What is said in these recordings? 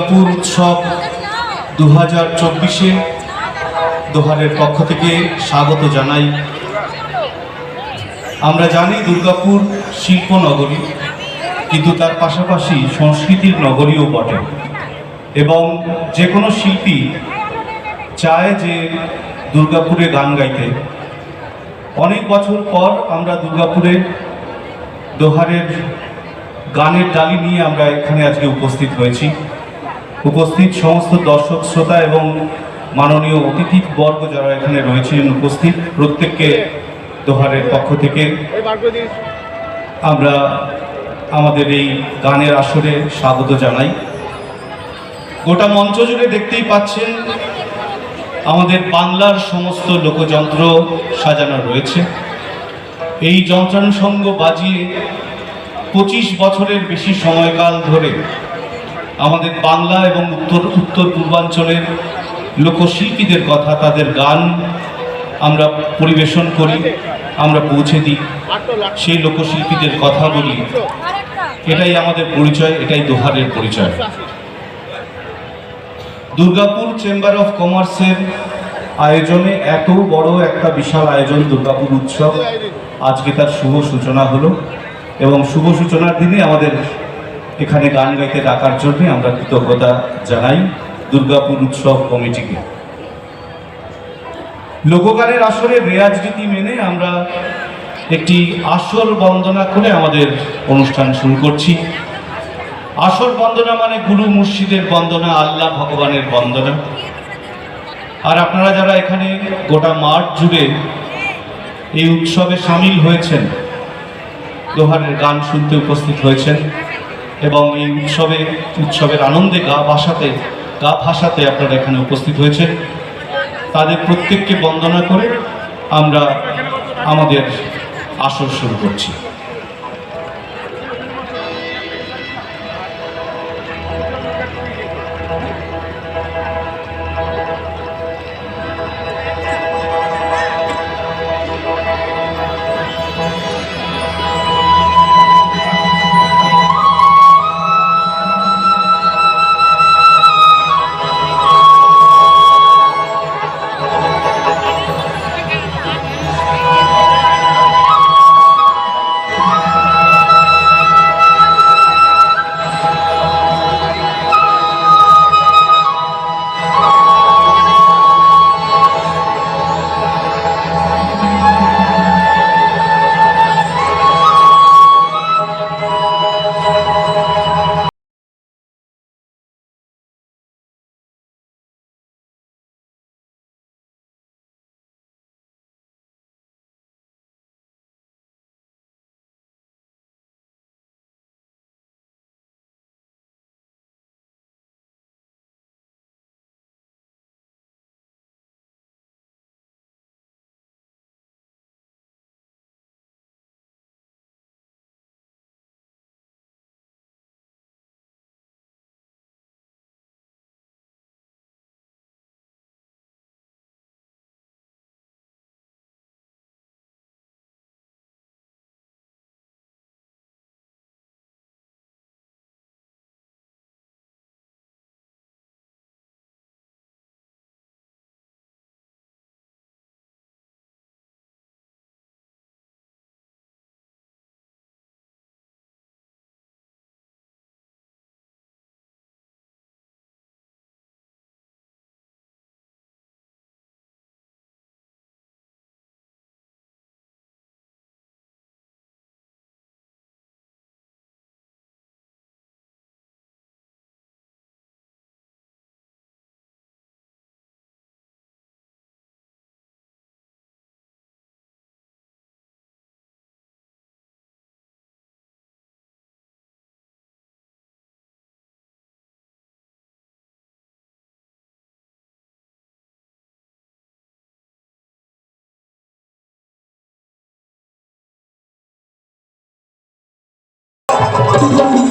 দুর্গাপুর উৎসব দু হাজার চব্বিশে দোহারের পক্ষ থেকে স্বাগত জানাই। আমরা জানি দুর্গাপুর শিল্প নগরী কিন্তু তার পাশাপাশি সংস্কৃতির নগরীও বটে। এবং যে কোনো শিল্পী চায় যে দুর্গাপুরে গান গাইতে। অনেক বছর পর আমরা দুর্গাপুরে দোহারের গানের ডালি নিয়ে আমরা এখানে আজকে উপস্থিত হয়েছি। উপস্থিত সমস্ত দর্শক, শ্রোতা এবং মাননীয় অতিথি বর্গ যারা এখানে রয়েছেন উপস্থিত, প্রত্যেককে দোহারের পক্ষ থেকে। আমরা আমাদের এই গানের আসরে স্বাগত জানাই। গোটা মঞ্চ জুড়ে দেখতেই পাচ্ছেন, আমাদের বাংলার সমস্ত লোকযন্ত্র সাজানো রয়েছে। এই যন্ত্রানুষঙ্গ বাজিয়ে পঁচিশ বছরের বেশি সময়কাল ধরে আমাদের বাংলা এবং উত্তর উত্তর পূর্বাঞ্চলের লোকশিল্পীদের কথা, তাদের গান আমরা পরিবেশন করি, আমরা পৌঁছে দিই। সেই লোকশিল্পীদের কথা বলি। এটাই আমাদের পরিচয়, এটাই দোহারের পরিচয়। দুর্গাপুর চেম্বার অফ কমার্সের আয়োজনে এত বড় একটা বিশাল আয়োজন, দুর্গাপুর উৎসব। আজকে তার শুভ সূচনা হলো এবং শুভ সূচনার দিনে আমাদের এখানে গান গাইতে ডাকার জন্য আমরা কৃতজ্ঞতা জানাই দুর্গাপুর উৎসব কমিটিকে। লোকগানের আসরে রেয়াজ রীতি মেনে আমরা একটি আসর বন্দনা করে আমাদের অনুষ্ঠান শুরু করছি। আসর বন্দনা মানে গুরু মুর্শিদের বন্দনা, আল্লাহ ভগবানের বন্দনা। আর আপনারা যারা এখানে গোটা মাঠ জুড়ে এই উৎসবে সামিল হয়েছেন দোহারের গান শুনতে উপস্থিত হয়েছেন এবং এই উৎসবে, উৎসবের আনন্দে গা ভাসাতে গা ভাসাতে আপনারা এখানে উপস্থিত হয়েছে তাদের প্রত্যেককে বন্দনা করে আমরা আমাদের আসর শুরু করছি। Thank you.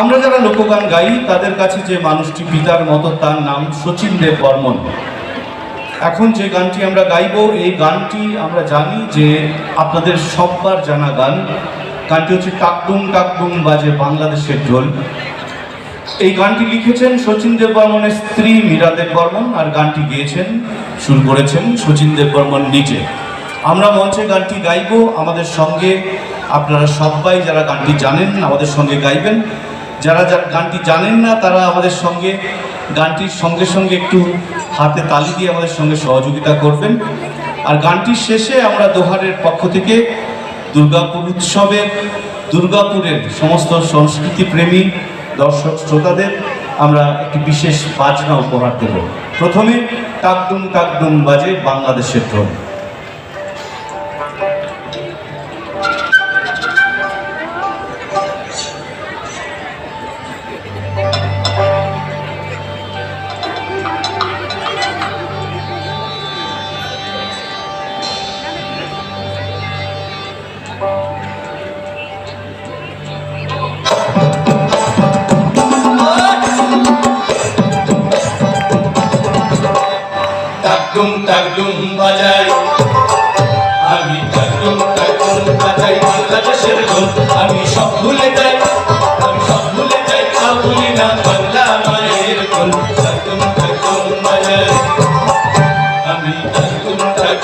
আমরা যারা লোকগান গাই, তাদের কাছে যে মানুষটি পিতার মতো, তার নাম শচীন দেব বর্মন। এখন যে গানটি আমরা গাইব, এই গানটি আমরা জানি যে আপনাদের সববার জানা গান। গানটি হচ্ছে টাকডুম টাকডুম বাজে বাংলাদেশের ঢোল। এই গানটি লিখেছেন শচীন দেব বর্মনের স্ত্রী মীরা দেব বর্মন আর গানটি গেয়েছেন, শুরু করেছেন শচীন দেব বর্মন নিজে। আমরা মঞ্চে গানটি গাইব, আমাদের সঙ্গে আপনারা সবাই যারা গানটি জানেন, আমাদের সঙ্গে গাইবেন। যারা যারা গানটি জানেন না, তারা আমাদের সঙ্গে গানটির সঙ্গে সঙ্গে একটু হাতে তালি দিয়ে আমাদের সঙ্গে সহযোগিতা করবেন। আর গানটির শেষে আমরা দোহারের পক্ষ থেকে দুর্গাপুর উৎসবের, দুর্গাপুরের সমস্ত সংস্কৃতি প্রেমী দর্শক শ্রোতাদের আমরা একটি বিশেষ বাজনা উপহার দেব। প্রথমে কাকদুম কাকদুম বাজে বাংলাদেশের ঢোল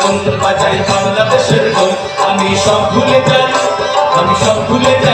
বাজাই বাংলাদেশের আমি সব ভুলে যাই আমি সব ভুলে যাই।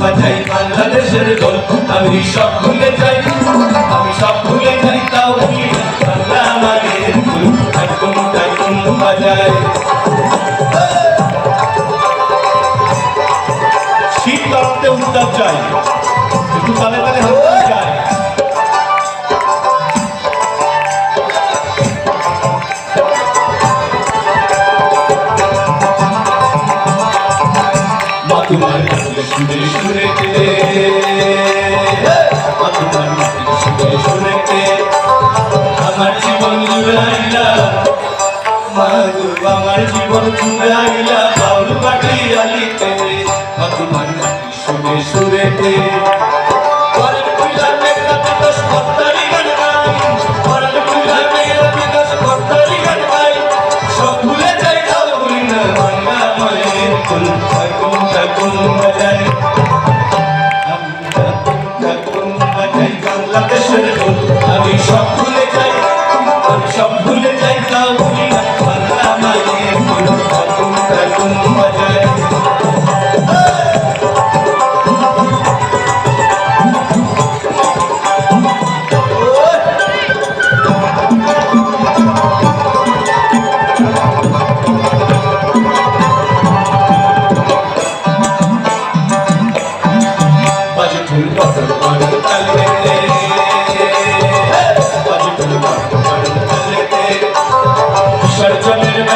পাঠাই বাংলাদেশের দল, আমি সব ভুলে যাই। আমি সব ভুলে যাই, তাও ভুলি বাংলা আমাদের? ভুল তাই কোনো তাই تكن تكن تكن لدي لم تكن تكن لدي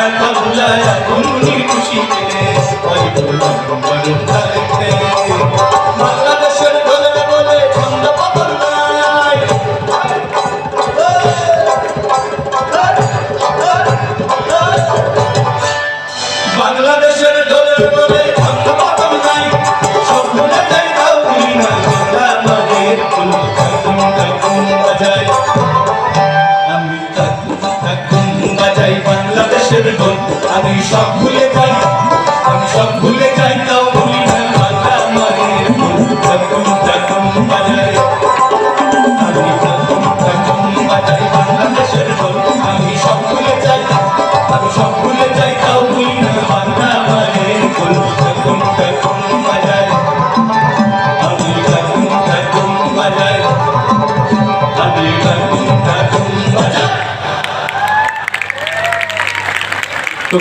भुलाया घूमनी खुशी मिले हरि बोला भगवान আমি সব ভুলে যাই আমি সব ভুলে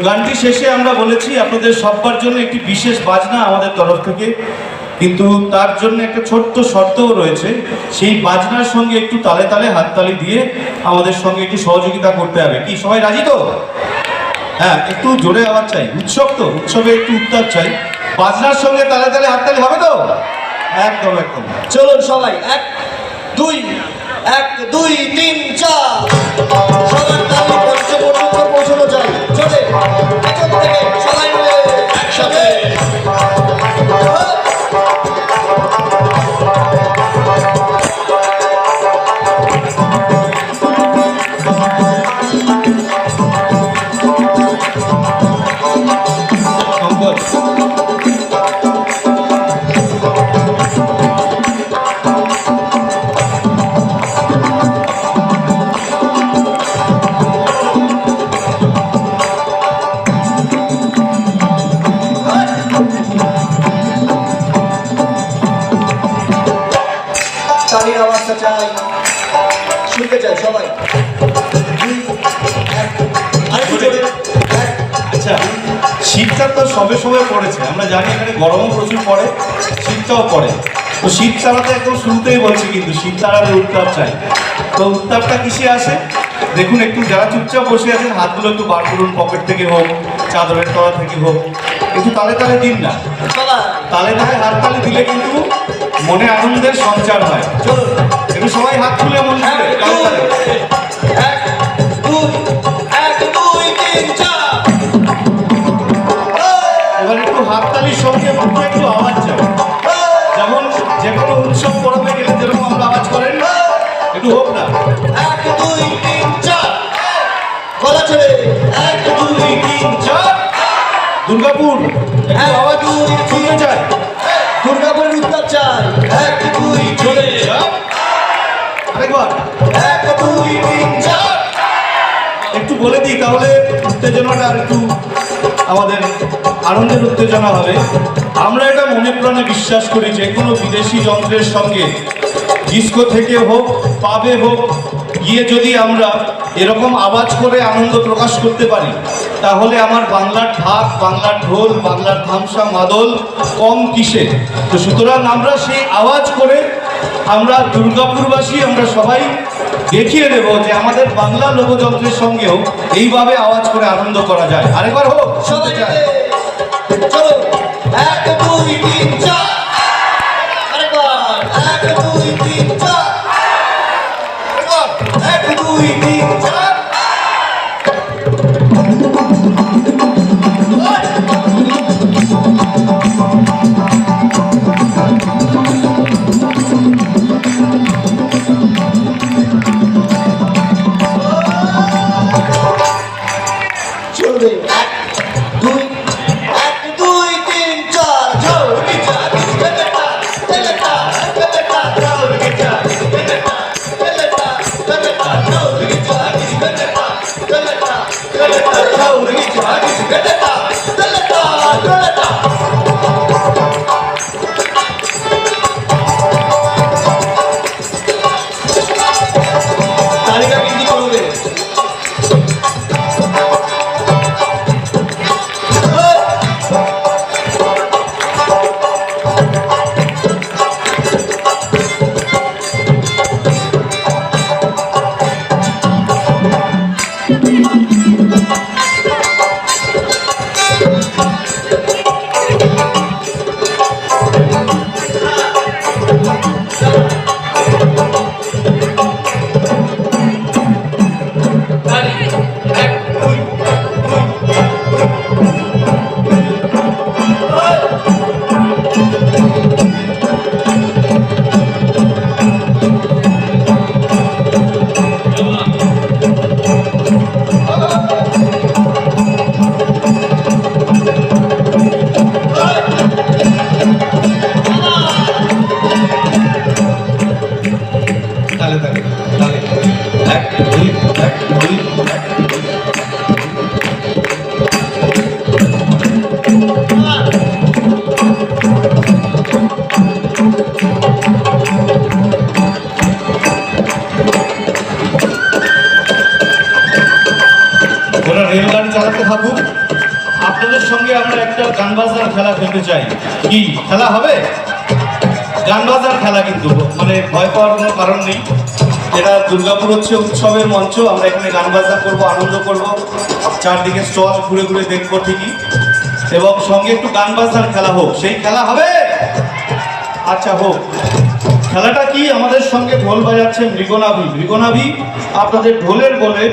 গানটি শেষে আমরা বলেছি, আপনাদের সবার জন্য একটি বিশেষ বাজনা আমাদের তরফ থেকে। কিন্তু তার জন্য একটা ছোট্ট শর্তও রয়েছে, সেই বাজনার সঙ্গে একটু তালে তালে হাততালি দিয়ে আমাদের সঙ্গে একটু সহযোগিতা করতে হবে। কি, সবাই রাজি তো? হ্যাঁ একটু জোরে আওয়াজ চাই। উৎসব তো, উৎসবে একটু উত্তাপ চাই। বাজনার সঙ্গে তালে তালে হাততালি হবে তো? একদম একদম। চলুন সবাই, এক, দুই এক, দুই, তিন, চার। চাই। শুনতে চাই সবাই। আচ্ছা শীতটা তো সবে সবে পড়েছে। আমরা জানি এখানে গরমও প্রচুর পড়ে শীতটাও পড়ে। তো শীত তাড়াতে একদম শুরুতেই বলছি কিন্তু শীত তাড়াতে উত্তাপ চাই তো উত্তাপটা কিসে আসে? দেখুন একটু যারা চুপচাপ বসে আছেন হাতগুলো একটু বার করুন পকেট থেকে হোক চাদরের তলা থেকে হোক। একটু তালে তালে দিন না। তালে তালে হাত তালে দিলে কিন্তু মনে আনন্দের সঞ্চার হয়। চলুন। সবাই হাত তুলে মন। এবার একটু হাততালির সঙ্গে মুখে একটু আওয়াজ চাই। যেমন যে কোনো উৎসব পড়াতে গেলে যেরকম আমরা আওয়াজ করেন একটু হোক না। এক, দুই, তিন, চার। বলা চলে। এক দুই তিন চার। দুর্গাপুর একটু আওয়াজ শুনতে চাই। দুর্গাপুরের উত্তর চাই এক দুই চলে চার। একটু বলে দিই তাহলে উত্তেজনাটা আর একটু আমাদের আনন্দের উত্তেজনা হবে। আমরা এটা মনে প্রাণে বিশ্বাস করি যে কোনো বিদেশি যন্ত্রের সঙ্গে ডিস্কো থেকে হোক, পাবে হোক, গিয়ে যদি আমরা এরকম আওয়াজ করে আনন্দ প্রকাশ করতে পারি, তাহলে আমার বাংলার ঢাক, বাংলার ঢোল, বাংলার ধামসা মাদল কম কিসে? তো সুতরাং আমরা সেই আওয়াজ করে আমরা দুর্গাপুরবাসী, আমরা সবাই দেখিয়ে দেব যে আমাদের বাংলা লোকযন্ত্রের সঙ্গেও এইভাবে আওয়াজ করে আনন্দ করা যায়। আরেকবার হোক চলো, এক, দুই, তিন, চার। আরেকবার, এক, দুই, তিন, চার। এক, দুই, তিন, চার। Get cadê tá? খেলতে চাই। কি, খেলা হবে? গান বাজনার খেলা কিন্তু মানে ভয় পাওয়ার কোনো কারণ নেই। এটা দুর্গাপুর হচ্ছে উৎসবের মঞ্চ, আমরা এখানে গান বাজনা করব, আনন্দ করব। চারদিকে স্টল ঘুরে ঘুরে দেখব ঠিকই। এবং সঙ্গে একটু গান বাজনার খেলা হোক, সেই খেলা হবে? আচ্ছা হোক। খেলাটা কি? আমাদের সঙ্গে ঢোল বাজাচ্ছে মৃগনাভি। মৃগনাভি আপনাদের ঢোলের বলে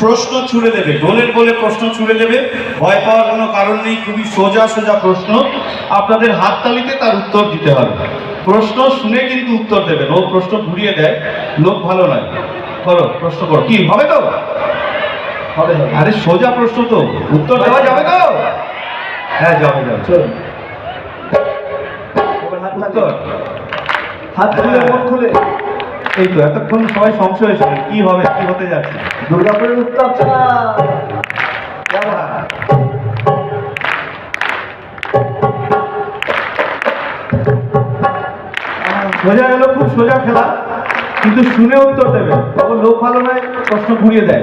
প্রশ্ন ছুড়ে দেবে। ঢোলের বলে প্রশ্ন ছুড়ে দেবে। ভয় পাওয়ার কোনো কারণ নেই খুবই সোজা সোজা প্রশ্ন। আপনাদের হাততালিতে তার উত্তর দিতে হবে। প্রশ্ন শুনে কিন্তু উত্তর দেবেন ও প্রশ্ন ঘুরিয়ে দেয়। লোক ভালো নয়। করো প্রশ্ন করো। কি হবে তো? হবে। আরে সোজা প্রশ্ন তো। উত্তর দেওয়া যাবে তো? হ্যাঁ যাবে যাবে। চলুন। লাগবে হাত খুলে মন খুলে। এই তো এতক্ষণ সবাই সংশয় ছিল কি হবে কি হতে যাচ্ছে? দুর্গাপুরের উত্তর চালা সোজা গেল খুব সোজা খেলা কিন্তু শুনে উত্তর দেবে তখন লোক ভালো নয় প্রশ্ন ঘুরিয়ে দেয়।